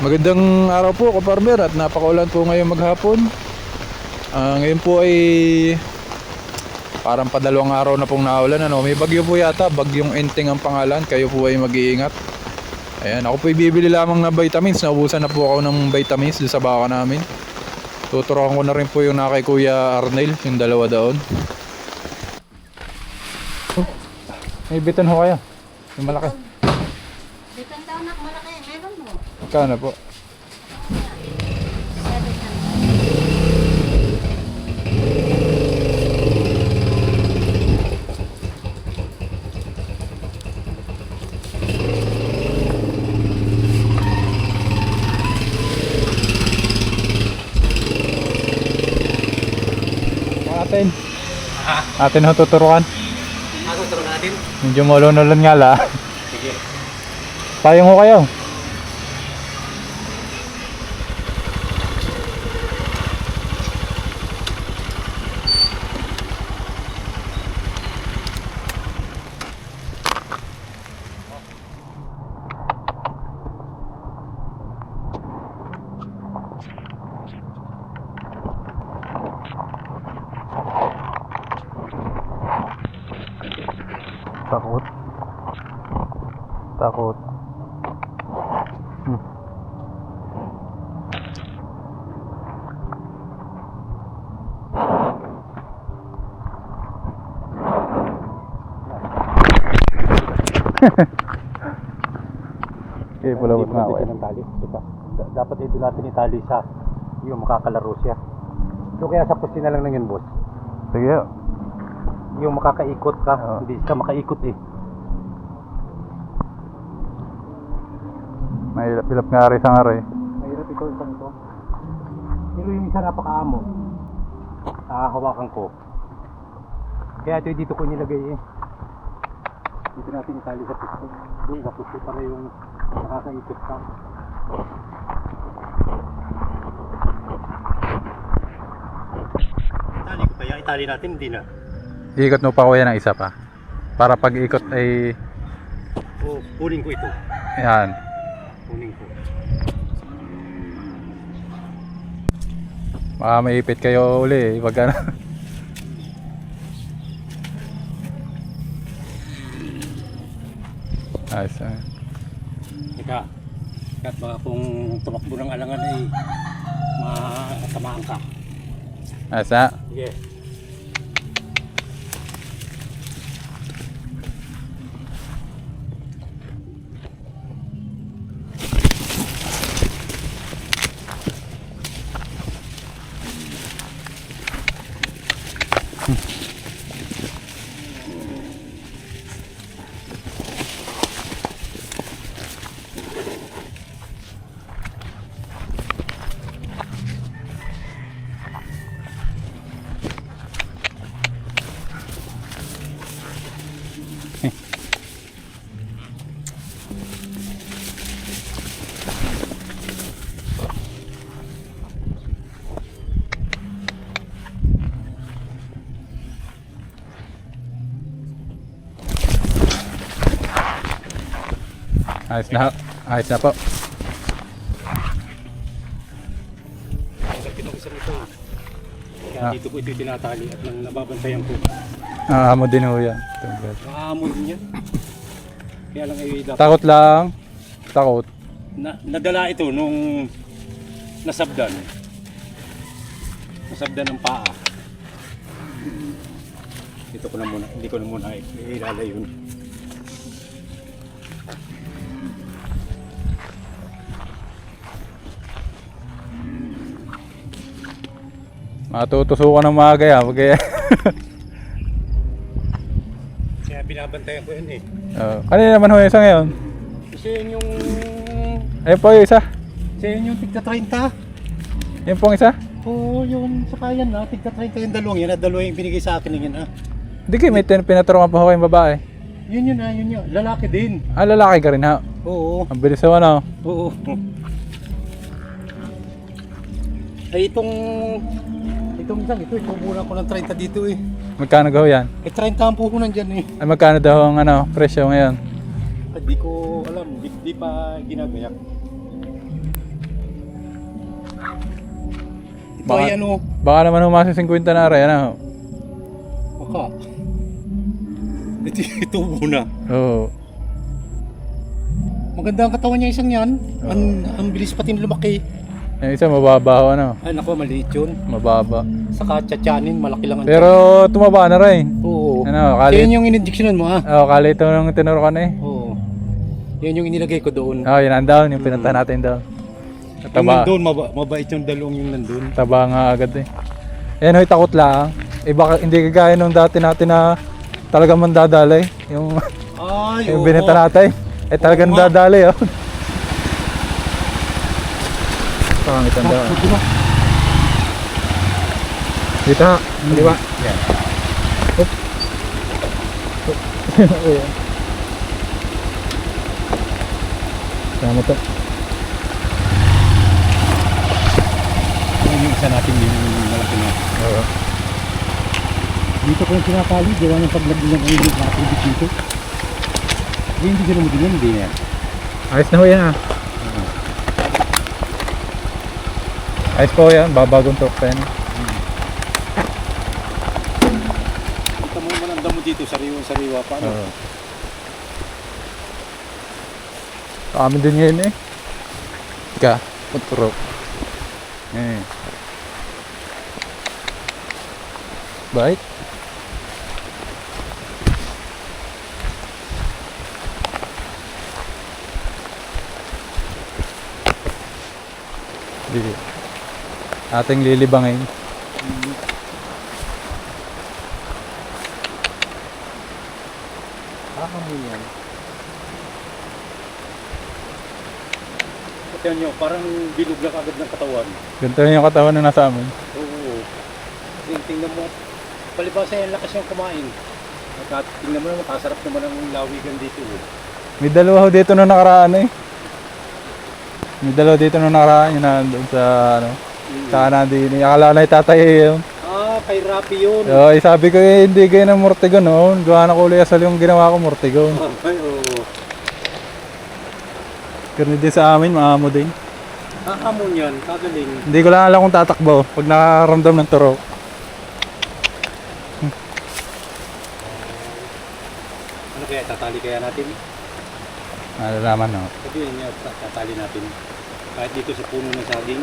Magandang araw po, kaparmer, at napakaulan po ngayon maghapon. Ah, ngayon po ay parang padalawang araw na pong naulan. Ano? May bagyo po yata, bagyong enting ang pangalan. Kayo po ay mag-iingat. Ayan, ako po ay bibili lamang ng vitamins. Naubusan na po ako ng vitamins sa baka namin. Tuturuan ko na rin po yung nakay Kuya Arnel, yung dalawa doon. May bitan ho kayo. Yung malaki. Bitang daw nak malaki, meron mo. Kano po? Seven hundred. Atin. Atin ho tuturuan. Ako turo natin. Medyo malunulun nga la. Sige. Payong ho kayo. Takot. Takot. Hmm. Okay, pulawat nga ako. ng tali. Diba? Da- dapat ito natin itali sa yung makakalaro siya. So kaya sa pusin na lang na yun, boss. Sige. Yung makakaikot ka, Oo. hindi ka makaikot eh. May pilap nga rin sa nga rin. Mahirap ito isang ito. Pero yung isa napakaamo. Hahawakan ko. Kaya ito dito ko nilagay eh. Dito natin itali sa pusto. Doon sa pusto para yung nakakaikot ka. Itali ko kaya itali natin hindi na. Ikot mo pa kuya ng isa pa. Para pag ikot ay O kunin ko ito. yan. Kunin ko. Baka maipit kayo uli. eh, Pag ano. Ayos ah. Teka. Kat baka kung tumakbo ng alangan ay matamaan ka. Ayos ah. Sige. Ayos na. Ayos na po. Ito. Kaya Ah. dito ko ito tinatali at nang nababantayan ko. Ah, mo din ho yan. Nakahamon din yan. Kaya lang ay dapat Takot lang. Takot. na, nadala ito nung nasabdan. Nasabdan ng paa. Dito ko na muna, hindi ko na muna yun. Matutusukan ng mga gaya. Pag kaya. Kaya binabantayan ko yun eh. oh. Kanina naman ho yung isa ngayon. Kasi yun yung... Ayun po yung isa. Kasi yun yung tigta 30. Yun pong isa. Oo, yun. Saka yan na. Tigta 30 yung dalawang yan. At dalawa yung binigay sa akin yun ah. Hindi kayo may tin- pinaturuan pa ho kayong babae. Yun yun ah, yun yun. Lalaki din. Ah, lalaki ka rin ha. Oo. Ang bilis ho ano. Oo. Ay itong itong isang ito, muna ko ng 30 dito eh. Magkano gaho yan? Eh 30 ang puhunan dyan eh. Ay magkano daw ang ano, presyo ngayon? Hindi ko alam, di, di pa ginagayak. Ito Baka- ay ano, Baka naman humasa 50 na rin, ano? baka. Ito, ito muna. Oo. Maganda ang katawan niya isang yan. Ang, ang bilis pati lumaki. Yung isa mababa ano? Ay naku, maliit yun. Mababa. Saka tiyatyanin, malaki lang ang Pero tumaba na rin. Oo. Ano, So, kali... yun yung injeksyonan mo ah. Oo, kali ito nung tinurukan eh. Oo. Yan yung inilagay ko doon. Oo, yun ang down, yung pinunta natin down. Yung Taba, nandun, maba, mabait yung dalawang yung nandun. taba nga agad eh. Yan ho'y takot lang. Eh baka hindi kagaya nung dati natin na talagang mandadalay. Yung, Ay, yung binenta natin. Eh talagang nga. dadalay oh. Pangit ang down. Dito ha, di ba? Yan. Ayan. Tama to. Yung isa natin yung malaki na. Oo. Dito ko yung sinapali, gawa ng paglagyan ng ulit natin dito. Hindi, hindi sila mo din yan, hindi na yan. Ayos na ho yan ah. Ayos po yan, babagong yan. Kita mo naman ang damo dito, sariwa-sariwa pa. Ano? Oo. Sa amin din ngayon eh. Ika, truck. Eh. Bait. Lili. Ating lilibangin. Kaka mo yan. Tignan nyo, parang bilog lang agad ng katawan. Ganito na yung katawan na nasa amin. Oo. Tingnan, tingnan mo. Palibasa yan, lakas yung kumain. At tingnan mo naman, kasarap naman ang lawigan dito. oh. May dalawa ho dito nung nakaraan eh. May dalawa dito nung nakaraan yun nandun sa ano. Sa nandun. Akala na itatay yun. Ah, kay Rapi yun. So, eh, sabi ko eh, hindi kayo ng Mortigon noon. Gawa na kulay asal yung ginawa ko Mortigon. Ay, oo. Pero din sa amin, maamo din. Kahamon yan, kagaling. Hindi ko lang alam kung tatakbo pag nakaramdam ng turo. Ano kaya, tatali kaya natin? Nalalaman no. Sabihin niya, ta- tatali natin. Kahit dito sa puno ng saging.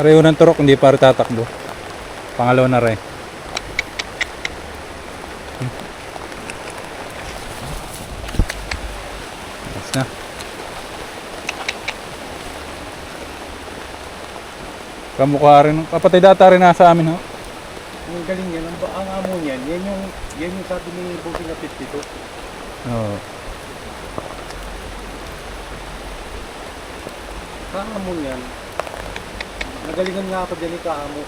Pareho ng turok, hindi pa rin tatakbo. Pangalawa na rin. Yes na. Kamukha rin. Kapatid ata rin nasa amin ho. Ang galing yan, ang, ang amo niyan, yan yung, yan yung sabi ni Bobby na 52. Oo. Kahamon yan. Nagalingan nga ako dyan ni Kahamo.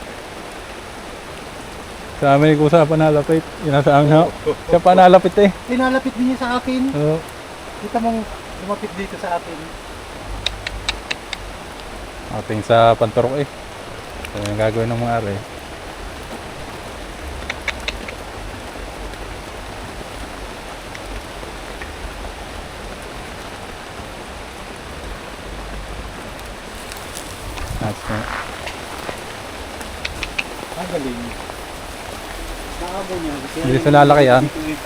Sa amin kung sa panalapit. Yun nasa amin ho. Siya panalapit eh. Pinalapit din niya sa akin. Oo. Kita mong lumapit dito sa akin. Ating sa panturok eh. So, yung gagawin ng mga are. That's na. Galing. Kaamo niya. Yun na lalaki yan. eh.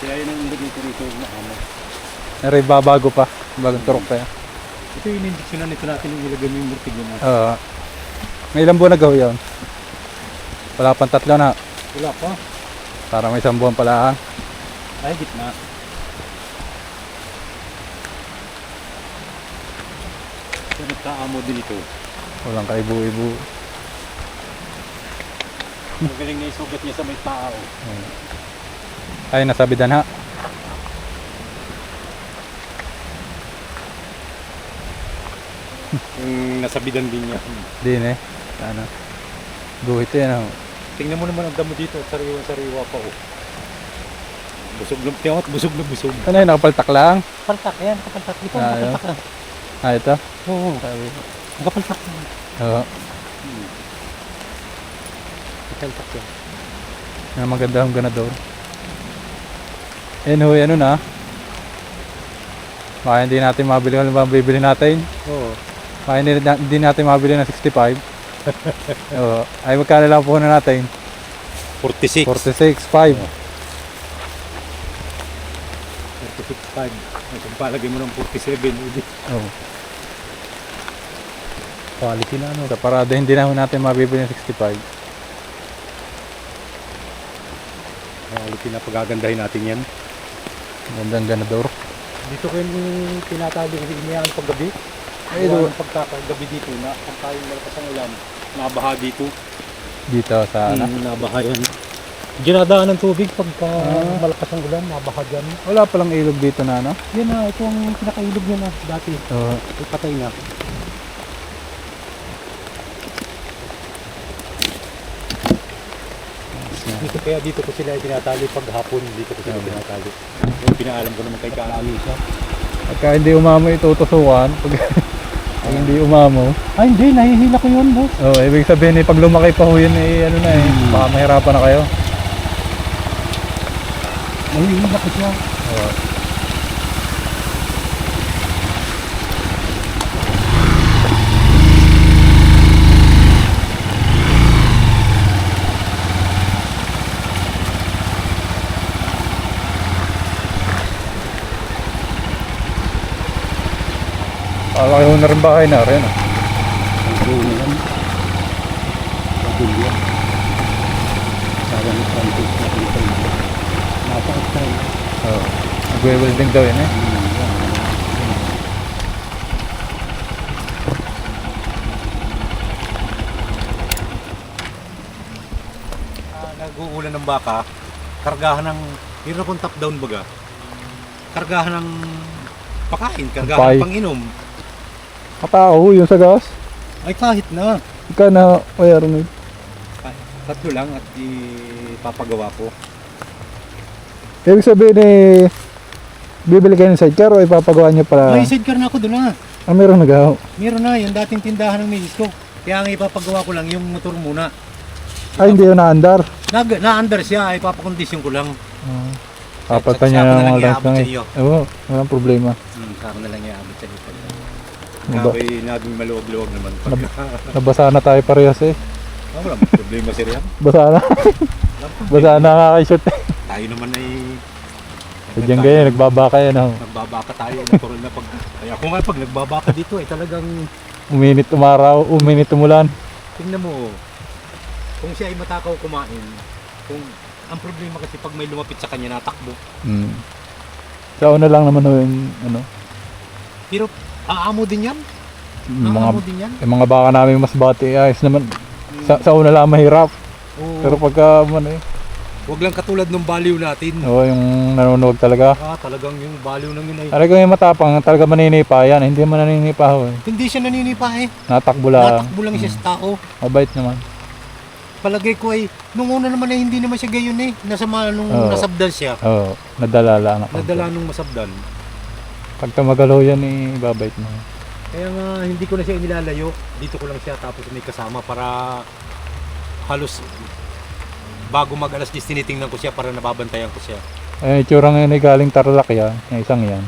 Kaya yun ang ko rito na amo. Nari babago pa. Bagong turok pa yan. Ito yung injection nito natin yung ilagay mo yung murtig na. Oo. may ilang buwan na gawin yun? Wala pang tatlo na. Wala pa. Para may isang buwan pala. ah. Ay, gitna. So, nagkaamo din ito. Walang kaibu-ibu. Ang galing na isugat niya sa may tao. Ay, nasabidan ha. Yung nasabidan din niya. Din eh. Ano. Guhit yan. Oh. Tingnan mo naman ang damo dito. Sariwa-sariwa pa oh. Busog na tiyawat, busog na busog. Ano yun? Nakapaltak lang? Paltak yan, kapaltak. Ito, Ah, kapaltak ah. Ah, ito? Oo, Sabi. kapaltak. Oo. Yan. Yan ang maganda ang ganador. Ho, ano na. Baka hindi natin mabili kung ano ba ang bibili natin. Oo. Kaya hindi, hindi natin mabili ng 65. Oo. Ay magkano lang po na natin? 46. 46.5. 46.5. Kung palagay mo ng 47, hindi. Oo. Quality na ano. Sa parada hindi na natin mabibili ng 65. Quality na pagagandahin natin yan. Gandang ganador. Dito kayo yung tinatawag kasi iniyaan paggabi. Ay, do- pagkakagabi dito na pag tayo malakas ang ulan, nabaha dito. Dito sa ano. Mm, nabaha yan. Ginadaan ng tubig pagka Ah. malakas ang ulan, nabaha dyan. Wala palang ilog dito na ano. Yan na, ito ang pinakailog niya na dati. Oo. Ay, patay na. Dito kaya dito ko sila tinatali pag hapon, dito ko sila Okay. tinatali. Yung pinaalam ko naman kay Kaami siya. Pagka hindi umamo itutusukan, pag, pag hindi umamo, Ay hindi, nahihila ko yun boss. oh, ibig sabihin eh, pag lumaki pa ho yun eh, ano na eh, baka mahirapan na kayo. Nahihila ko siya. Oo. Palaki ho na rin bahay na rin. ah. Ang buo na yan. Sabi ni Francis na dito na. Napaka-style. Oo. Nagwe-welding daw yun eh. Ah, nag-uulan ng baka, kargahan ng, meron akong top down baga. Kargahan ng pakain, kargahan ng panginom. Katao yung sa gas. Ay kahit na. Ika na, Kuya Arnold. Tatlo lang at ipapagawa ko. Ibig sabihin eh, bibili kayo ng sidecar o ipapagawa niyo pala? May sidecar na ako doon na. Ah, meron nagawa. Meron na, yung dating tindahan ng misis ko. Kaya ang ipapagawa ko lang yung motor muna. Ay, hindi yun naandar. Nag, na-under siya, ipapakondisyon ko lang. Uh, Papatan niya Sa- sa ng na lang sa eh. iyo. Oo, walang problema. Hmm, sa na lang iaabot sa iyo. Kaya naging maluwag-luwag naman. Pag, Nabasa na tayo parehas eh. ah, wala problema sir yan. Basa na. Basa na nga kay eh. Tayo naman ay... Sadyang ganyan, nagbabaka yan oh. Nagbabaka tayo, natural na pag... Kaya ako nga pag nagbabaka dito ay talagang... Uminit umaraw, uminit umulan. Tingnan mo, kung siya ay matakaw kumain, kung... Ang problema kasi pag may lumapit sa kanya natakbo. Hmm. Sa una lang naman oh, yung, ano, Pero aamo din yan. mga, Aamo din yan. yung mga baka namin mas bati, ayos naman. Sa, sa una lang mahirap. Oo. Pero pagka, man eh, Huwag lang katulad ng baliw natin. oh, yung nanonood talaga. Ah, talagang yung baliw ng yun ay... Talaga yung matapang, talaga maninipa yan. Hindi man naninipa ho eh. Hindi siya naninipa eh. Natakbo lang. Natakbo lang siya sa tao. Mabait naman. Palagay ko ay, nung una naman ay hindi naman siya gayon eh. Nasa ma- nung Oo. nasabdan siya. Oo, nadala lang ako. Nadala nung masabdan. Pag tumagalaw yan, eh, babait mo. Kaya nga hindi ko na siya inilalayo. Dito ko lang siya tapos may kasama para halos bago mag alas 10 tinitingnan ko siya para nababantayan ko siya. Eh, itsura ngayon ay galing Tarlac yan, yung isang yan.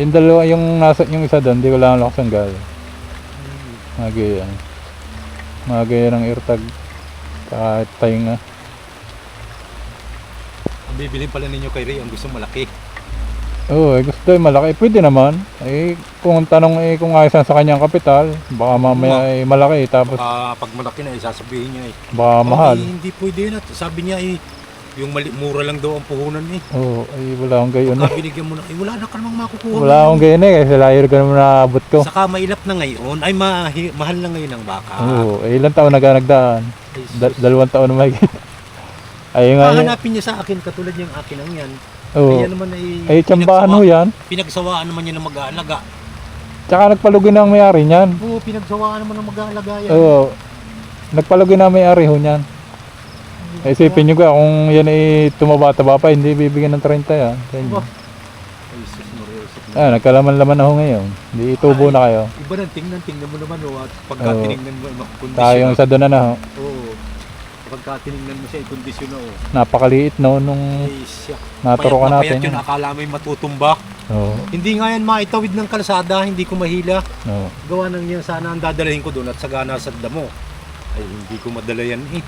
Yung dalawa, yung nasa, yung isa doon, di ko lang lakas ang galing. Mga ganyan. Mga ganyan ang irtag. Kahit tainga. Ang bibilin pala ninyo kay Ray, ang gusto malaki. Oo, eh, gusto eh, malaki. Pwede naman. Eh, kung ang tanong eh, kung ayos na sa kanyang kapital, baka mamaya eh, malaki. Tapos, Baka pag malaki na, isasabihin niya eh. baka "Oh, mahal. eh, hindi pwede. At sabi niya eh, yung mali, mura lang daw ang puhunan eh. Oo, eh, wala akong gayon Pagka eh. binigyan mo na, eh wala na ka namang makukuha. Wala akong gayon eh, kasi layo ka naman naabot ko. Saka mailap na ngayon, ay mahi, mahal na ngayon ang baka. Oo, eh, ilang taon na nagdaan? Ay, sus. Da- dalawang taon na mahigit. Ayun nga yun. Hahanapin niya sa akin, katulad yung akin ang yan. Oo. Kaya naman ay Ay, tsambahan ho yan. Pinagsawaan naman niya ng mag-aalaga. Tsaka nagpalugi na ang may-ari niyan. Oo, pinagsawaan naman ng mag-aalaga yan. Oo. Nagpalugi na ang may-ari ho niyan. Eh, isipin nyo ka, kung yan ay tumaba-taba pa, hindi bibigyan ng 30 yan. Aba. Ah, nagkalaman-laman na ho ngayon. Hindi itubo Ay. na kayo. Iba ng tingnan, tingnan mo naman oh, at pagka Oo. tinignan mo, oh, kondisyon. Tayo yung sa doon na ho. Oo. Pagka tinignan mo siya, kondisyon na oh. Napakaliit no, nung Ay, siya. naturo ka Payat na payat natin. yun, akala mo'y matutumba. Oo. Hindi nga yan maitawid ng kalsada, hindi ko mahila. Oo. Gawa nang yan sana ang dadalhin ko doon at sagana sa damo. Ay, hindi ko madala yan eh.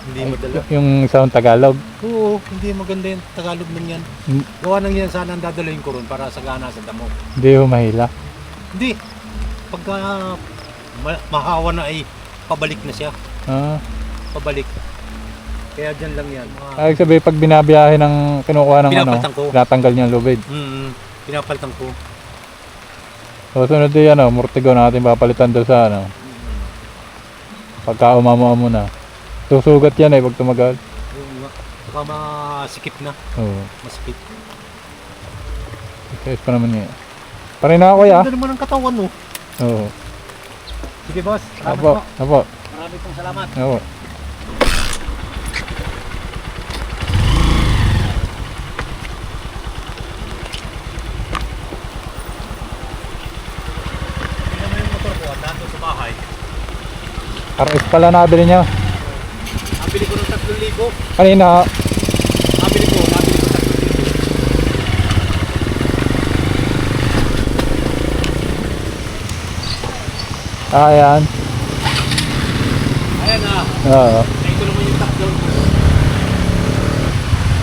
Hindi madala. Yung isang Tagalog. Oo, hindi maganda yung Tagalog nun yan. Hmm. Gawa nang yan sana ang dadalhin ko ron para sagana sa damo. Hindi ho mahila. Hindi. Pagka ma- mahawa na ay pabalik na siya. Ah. Pabalik. Kaya dyan lang yan. Mga, Ay, sabi pag binabiyahe ng kinukuha ng ano, ko. tinatanggal niya yung lubid. mm, pinapalitan ko. So, sunod din ano, Mortigo natin papalitan doon sa ano. Pagka umamo-amo na. Susugat yan eh pag tumagal. Yung, saka masikip na. Oo. Masikip. Kayos pa naman yan. Parin na ako ya. Ganda naman ang katawan mo. Oo. Sige boss. Salamat Apo, po. apo, Marami pong salamat. apo. Tingnan mo yung motor ko. Nandun sa bahay. RS pala nabili niya. Nabili ko ng 3,000. Kanina, Nabili ko. Nabili ko 3,000. ah, yan. Ayan na. Oo. Ito naman yung top down ko.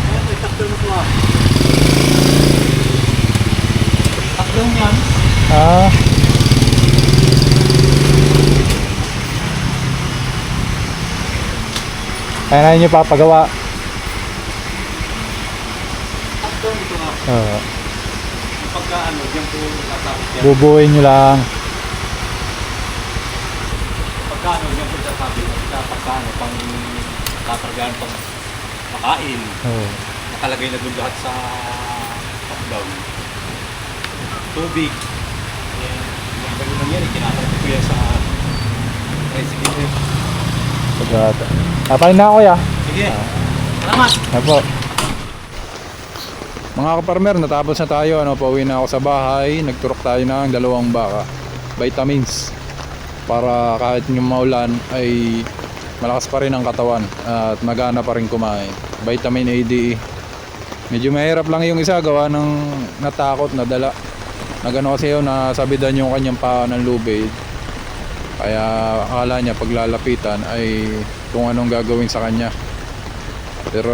Ayan, may top down ko ah. Top down yan. Ah. Kaya na niyo papagawa. Nga. Oo. Pagka ano, diyan po nasabit yan. Niyo lang. Pagka ano, diyan po nasabit. Pagka pagka pang tatargaan pang makain. Oo. Nakalagay na doon lahat sa top down. Tubig. Ayan. Yung ganun lang yan, ikinakapit ko yan sa tricycle. Pagkata. Kapain na ako ya. Sige. Salamat. Apo. Mga kaparmer, natapos na tayo. Ano, pauwi na ako sa bahay. Nagturok tayo ng dalawang baka. Vitamins. Para kahit yung maulan ay malakas pa rin ang katawan at magana pa rin kumain. Vitamin A, D, E. Medyo mahirap lang yung isa gawa ng natakot na dala. Nagano kasi yun, nasabidan yung kanyang paa ng lubid. Kaya akala niya paglalapitan ay kung anong gagawin sa kanya. Pero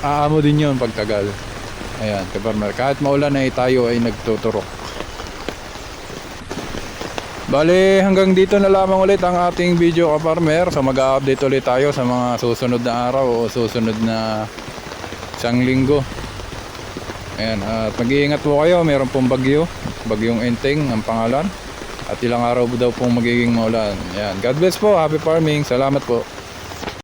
aamo din yun pagtagal. Ayan, kaparmer. Kahit maulan ay tayo ay nagtuturok. Bale, hanggang dito na lamang ulit ang ating video kaparmer. So mag-update ulit tayo sa mga susunod na araw o susunod na isang linggo. Ayan, at mag-iingat po kayo. Meron pong bagyo. Bagyong Enteng ang pangalan. At ilang araw daw pong magiging maulan. Ayan, God bless po. Happy farming. Salamat po.